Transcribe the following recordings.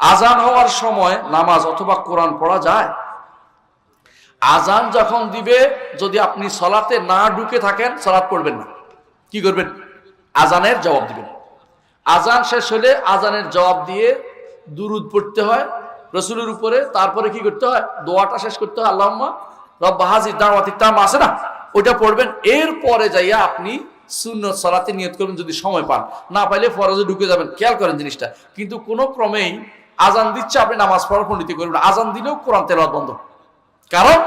আজান হওয়ার সময় নামাজ অথবা কোরআন পড়া যায়। আজান যখন দিবে, যদি আপনি সলাতে না ঢুকে থাকেন, সলাৎ পড়বেন না। কি করবেন? আজানের জবাব দিবেন। আজান শেষ হলে আজানের জবাব দিয়ে দুরুদ পড়তে হয়, রসুলের উপরে। তারপরে কি করতে হয়? দোয়াটা শেষ করতে হয়, আল্লাহম্মা রব্বা হাজির দাওয়াতি তাম আছে না? ওইটা পড়বেন। এরপরে যাইয়া আপনি শূন্য সলাতে নিয়ত করবেন যদি সময় পান। না পাইলে ফরজে ঢুকে যাবেন। খেয়াল করেন জিনিসটা। কিন্তু কোনো ক্রমেই আজান দিচ্ছে, আপনি নামাজ পড়ার পণ্ডিতি করবেন আজান দিলেও কোরআন তেলাওয়াত বন্ধ। কারণ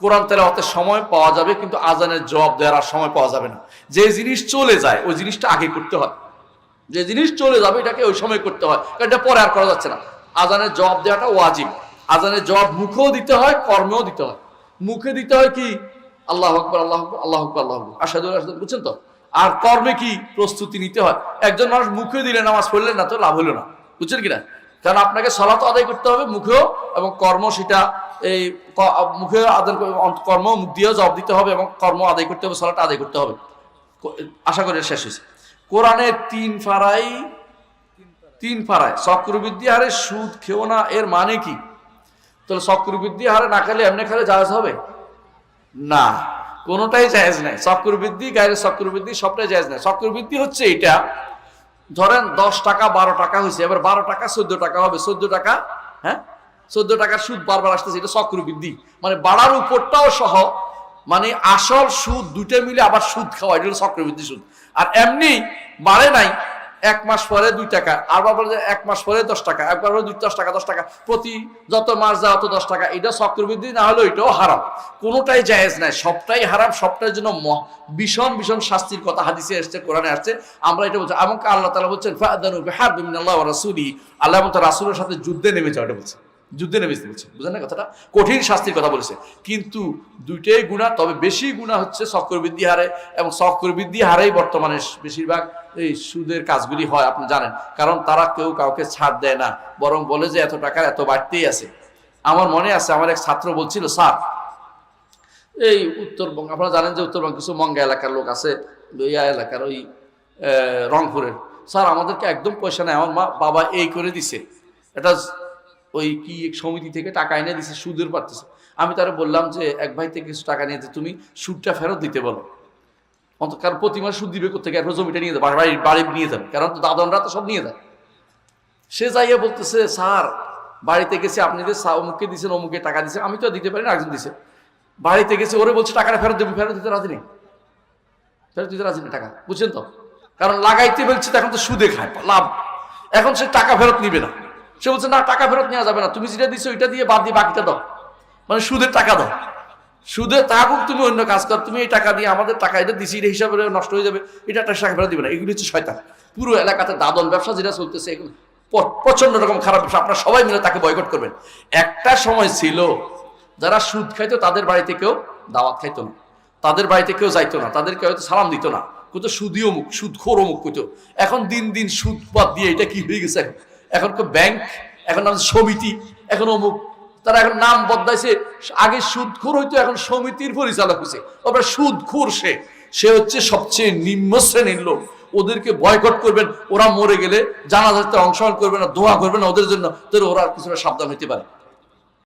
কোরআন তেলাওয়াতের সময় পাওয়া যাবে, কিন্তু আজানের জবাব দেওয়ার আর সময় পাওয়া যাবে না। যে জিনিস চলে যায়, ওই জিনিসটা আগে করতে হয়। যে জিনিস চলে যাবে, এটাকে ওই সময় করতে হয়। কারণ এটা পরে আর করা যাচ্ছে না। আজানের জবাব দেওয়াটা ওয়াজিব। আজানের জবাব মুখেও দিতে হয়, কর্মেও দিতে হয়। মুখে দিতে হয় কি? আল্লাহ আকবর আল্লাহ আকবর আল্লাহ আকবর আল্লাহ আকবর। আসাদু বুঝছেন তো? আর কর্মে কি প্রস্তুতি নিতে হয়? একজন মানুষ মুখে দিলে নামাজ পড়লেন না, তো লাভ হলো না। বুঝছেন কিনা কারণ আপনাকে সলাত আদায় করতে হবে, মুখেও এবং কর্ম সেটা এই মুখে আদায় কর্ম মুখ দিয়েও জবাব দিতে হবে এবং কর্ম আদায় করতে হবে সলাটা আদায় করতে হবে। আশা করি শেষ হয়েছে। কোরআনের তিন ফারাই, তিন ফারায় চক্রবৃদ্ধি হারে সুদ খেও না, এর মানে কি? তাহলে চক্রবৃদ্ধি হারে না খেলে এমনি খেলে জাহাজ হবে? না, কোনোটাই জায়েজ নাই। চক্রবৃদ্ধি গায়ের চক্রবৃদ্ধি সবটাই জায়েজ নাই। চক্রবৃদ্ধি হচ্ছে এটা ধরেন দশ টাকা, বারো টাকা হয়েছে, এবার বারো টাকা, চোদ্দ টাকা হবে, চোদ্দ টাকা হ্যাঁ? চোদ্দ টাকার সুদ বারবার আসতেছে, এটা চক্রবৃদ্ধি। মানে বাড়ার উপরটাও সহ মানে আসল সুদ দুটো মিলে আবার সুদ খাওয়া, এটা চক্রবৃদ্ধি সুদ। আর এমনি বাড়ে নাই এক মাস পরে দুই টাকা আবার বলে যে এক মাস পরে দশ টাকা, একবার বলে দুই, দশ টাকা দশ টাকা, প্রতি যত মাস যায় অত দশ টাকা, এটা চক্রবৃদ্ধি না হলেও এটাও হারাম। কোনোটাই জায়েজ নাই, সবটাই হারাম, সবটাই জন্য ভীষণ ভীষণ শাস্তির কথা হাদিসে আসছে কোরআনে আসছে। আমরা এটা বলছি, এমনকি আল্লাহ তালা বলছেন আল্লাহ রাসুলি আল্লাহ মতো রাসুলের সাথে যুদ্ধে নেমে যাও, এটা বলছে। যুদ্ধে নেমে যেতে বলছে। বুঝলেন না কথাটা? কঠিন শাস্তির কথা বলেছে। কিন্তু দুইটাই গুণা, তবে বেশি গুণা হচ্ছে চক্রবৃদ্ধি হারে এবং চক্রবৃদ্ধি হারেই বর্তমানে বেশিরভাগ এই সুদের কাজগুলি হয়, আপনি জানেন। কারণ তারা কেউ কাউকে ছাড় দেয় না, বরং বলে যে এত টাকার এত বাড়তেই আছে। আমার মনে আছে, আমার এক ছাত্র বলছিল, স্যার, এই উত্তরবঙ্গ, আপনারা জানেন যে উত্তরবঙ্গ কিছু মঙ্গা এলাকার লোক আছে ইয়া এলাকার ওই রংপুরের। স্যার, আমাদেরকে একদম পয়সা নেয় আমার মা, বাবা এই করে দিছে। এটা ওই কি সমিতি থেকে টাকা এনে দিছে, সুদের পারতেছে। আমি তারা বললাম যে, এক ভাই থেকে কিছু টাকা নিয়েছে তুমি সুদটা ফেরত দিতে বলো। অন্তত কারণ প্রতি মাস সুদ দিবে কোথেকে এরপর জমিটা নিয়ে যাবে বাড়ি বাড়ি নিয়ে যাবে। কারণ তো দাদনরা তো সব নিয়ে যায়। সে যাইয়া বলতেছে, স্যার, বাড়িতে গেছে, আপনি যে অমুককে দিয়েছেন অমুকে টাকা দিয়েছেন আমি তো দিতে পারি না একজন দিছে। বাড়িতে গেছে, ওরে বলছে, টাকাটা ফেরত দেবে, ফেরত দিতে রাজি নেই। ফেরত দিতে রাজি নেই টাকা, বুঝছেন তো? কারণ লাগাইতে বলছে তখন তো সুদে খায়, লাভ। এখন সে টাকা ফেরত নিবে না। সে বলছে, না, টাকা ফেরত নেওয়া যাবে না। তুমি যেটা দিছো ওইটা দিয়ে বাদ দিয়ে বাকিটা দাও। মানে সুদের টাকা দাও। সুদের থাকুক তুমি অন্য কাজ কর। তুমি এই টাকা দিয়ে আমাদের টাকা এটা দিছি, এটা হিসাবে নষ্ট হয়ে যাবে। এটা একটা টাকা ফেরত দিবে না। এগুলি হচ্ছে শয়তান। পুরো এলাকাতে দাদন ব্যবসা যেটা চলতেছে, এগুলো প্রচণ্ড রকম খারাপ ব্যবসা। আপনারা সবাই মিলে তাকে বয়কট করবেন। একটা সময় ছিল, যারা সুদ খাইতো, তাদের বাড়িতে কেউ দাওয়াত খাইতো না। তাদের বাড়িতে কেউ যাইতো না। তাদেরকে হয়তো সালাম দিত না। কত সুদীয় মুখ সুদ খোর মুখ কইতো। এখন দিন দিন সুদ বাদ দিয়ে এটা কি হয়ে গেছে এখন? এখন তো ব্যাংক এখন সমিতি, এখন অমুক। তারা এখন নাম বদলাইছে। আগে সুদখোর হইতো, এখন সমিতির পরিচালক হয়েছে তারপরে সুদখোর সে। সে হচ্ছে সবচেয়ে নিম্ন শ্রেণির লোক। ওদেরকে বয়কট করবেন, ওরা মরে গেলে জানাজাতে অংশগ্রহণ করবে না, দোয়া করবে না ওদের জন্য। তাহলে ওরা কিছুটা সাবধান হইতে পারে।